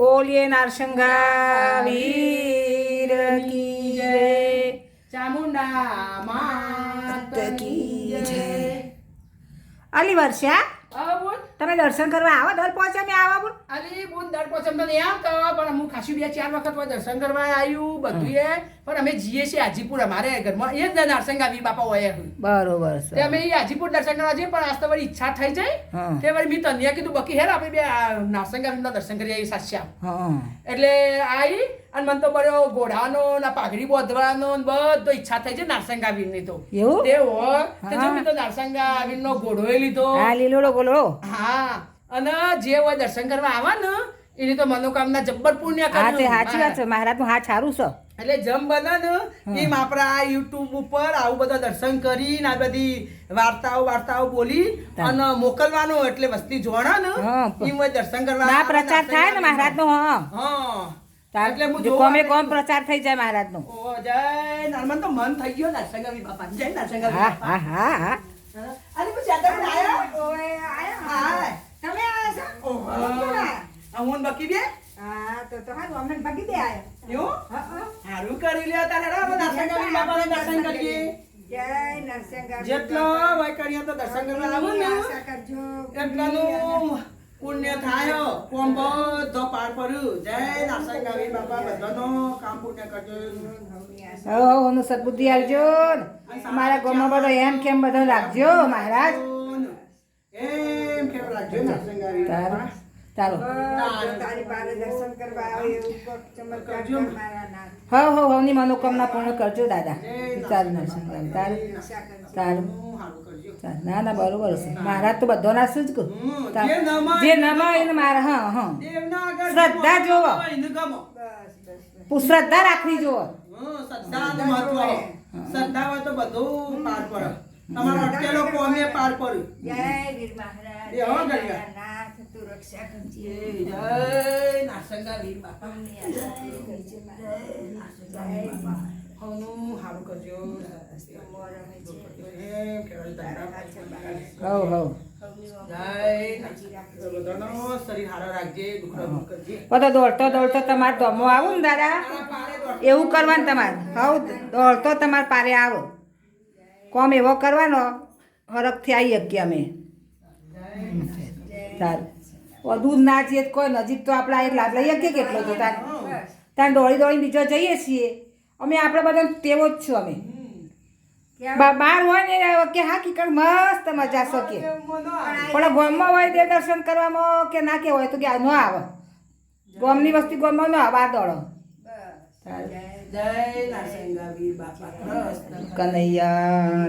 બોલીએ નારસંગા વીર કી જય. ચામુંડા માત કી જય. અલી વર્ષા બોલ. તમે દર્શન કરવા આવો દર પહોંચે મેં આવા બોલ. અરે બોન દર પહોંચે તો નહીં આવતા પણ હું ખાસી બે ચાર વખત હોય દર્શન કરવા આવ્યું બધું એ. પણ અમે જઈએ છીએ હાજીપુર અમારે ઘરમાં એ જ દર્શન આવી બાપા હોય બરોબર છે. અમે એ હાજીપુર દર્શન કરવા જઈએ પણ આજ તો વળી ઈચ્છા થઈ જાય. તે વળી મેં તન્યા કીધું બકી હેર આપણે બે નારસંગા દર્શન કરી આવીએ સાસ્યા એટલે આવી અને મને તો બળ્યો ઘોડાનો ના પાઘડી બોધવાનો બધો ઈચ્છા થઈ છે નારસંગા વીરની તો. એવું? તે હોય. તે નારસંગા વીરનો ઘોડો એ લીધો. હા લીલોડો બોલો. હા. અને જે હોય દર્શન કરવા આવા ને એની તો મનોકામના જબ્બર પુણ્ય હા તે સાચી વાત છે. મહારાજનું હાથ સારું છે. એટલે જમ બને ને એમ આપણા યુટ્યુબ ઉપર આવું બધા દર્શન કરીને આ બધી વાર્તાઓ વાર્તાઓ બોલી અને મોકલવાનો એટલે વસ્તી જોણા ને એમ હોય દર્શન કરવા ના પ્રચાર થાય ને. મહારાજનો હા. હા. એટલે હું જો કોમે કોમ પ્રચાર થઈ જાય મહારાજનો. ઓ જય નર્મદ તો મન થઈ ગયો દર્શન કરી બાપા. જય દર્શન કરી હા હા હા. અરે પછી આયા હા તમે આયા છો ઓહો. આ હું ને બકી બે હા તો તો હારું અમે ભાગી દે આયા એવું. હારું કરી લ્યો તારે રામ દર્શન કરી બાપાને દર્શન કરીએ જય નરસિંહ જેટલો વય કરીએ તો દર્શન કરવા આવું ને એટલાનું પુણ્ય થાય કોમ બધો પાર પડ્યું જય દર્શન કરી બાપા બધાનો કામ પુણ્ય કરજો હો ઓનું સદબુદ્ધિ આલજો ને. ગામમાં બધો એમ કેમ બધો રાખજો મહારાજ એમ કેમ રાખજો કરી નાથ. હો. હો હવની મનોકામના પૂર્ણ કરજો દાદા. તારું નરસિંહ તારું. તારું. ના ના બરોબર છે. મહારાજ તો બધો ના શું જ કહું જે નમા જે એને મારા હા હા. શ્રદ્ધા જોવો. એને ગમો. બસ બસ બસ. પુ- શ્રદ્ધા રાખવી હોય. શ્રદ્ધા હોય તો બધું પાર પડે. તમારો અટકેલો કોમે પાર પડ્યો. જય વીર મહારાજ એ હો જય નાથ તું રક્ષા કરજે જય વીર બાપા. દોડતો દોડતો તમારે દમો આવું ને દાદા? એવું કરવાનું તમારે. હવ દોડતો તમારે પારે આવો. કોમ એવો કરવાનો? હરખથી આવી શકીએ અમે. સારું દૂર ના તો કોઈ નજીક તો આપણે એક લાભ લઈ શકીએ કેટલો તો? તાર તાર દોડી દોડી બીજો જઈએ છીએ. અમે આપણે બધા તેવો જ છું અમે. બહાર હોય ને કે હા કીકડ મસ્ત મજા શકીએ. પણ ગોમમાં હોય તે દર્શન કરવામાં કે ના કે હોય તો કે ન આવે. ગોમની વસ્તી ગોમમાં ન આવે આ દોડો. સારું. જય નારસંગા વીર બાપા કૃષ્ણ. કનૈયા